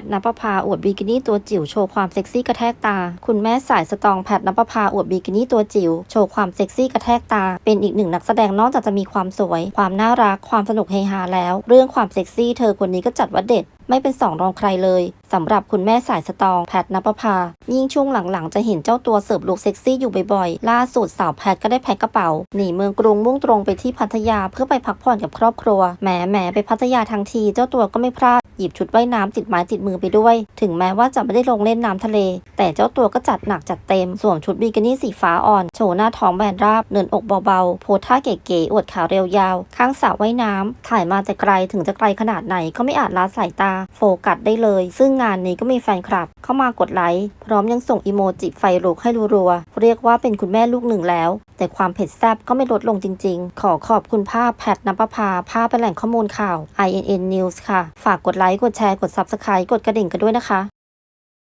ทนปภาอวดบิกินี่ตัวจิ๋วโชว์ความเซ็กซี่กระแทกตา คุณแม่สายสตองแพทนปภาอวดบิกินี่ตัวจิ๋วโชว์ความเซ็กซี่กระแทกตา เป็นอีกหนึ่งนักแสดงนอกจากจะมีความสวย ความน่ารัก ความสนุกเฮฮาแล้ว เรื่องความเซ็กซี่เธอคนนี้ก็จัดว่าเด็ด ไม่เป็นสองรองใครเลย สำหรับคุณแม่สายสตองแพทนปภายิ่งช่วงหลังๆ จะเห็นเจ้าตัวเสิร์ฟลุคเซ็กซี่อยู่บ่อยๆ ล่าสุดสาวแพทก็ได้แพ็คกระเป๋า หนีเมืองกรุงมุ่งตรงไปที่พัทยาเพื่อไปพักผ่อนกับครอบครัวแหมแหมไปพัทยาทั้งที เจ้าตัวก็ไม่พลาดหยิบชุดว่ายน้ำติดไม้ติดมือไปด้วย ถึงแม้ว่าจะไม่ได้ลงเล่นน้ำทะเล แต่เจ้าตัวก็จัดหนักจัดเต็ม สวมชุดบิกินี่สีฟ้าอ่อน โชว์หน้าท้องแบนราบ เนินอกเบาๆ โพท่าเก๋ๆ อวดขาเรียวยาว ข้างสระว่ายน้ำถ่ายมาแต่ไกลถึงจะไกลขนาดไหนก็ไม่อาจละสายตา โฟกัสได้เลย ซึ่งงานนี้ก็มีแฟนคลับ เข้ามากดไลค์พร้อมยังส่งอีโมจิไฟลุกให้รัวๆเรียกว่าเป็นคุณแม่ลูกหนึ่งแล้ว แต่ความเผ็ดแซ่บก็ไม่ลดลงจริงๆ ขอขอบคุณภาพแพทนปภาภาพเป็นแหล่งข้อมูลข่าว INN News ค่ะ ฝากกดไลค์กดแชร์กด Subscribe กดกระดิ่งกันด้วยนะคะ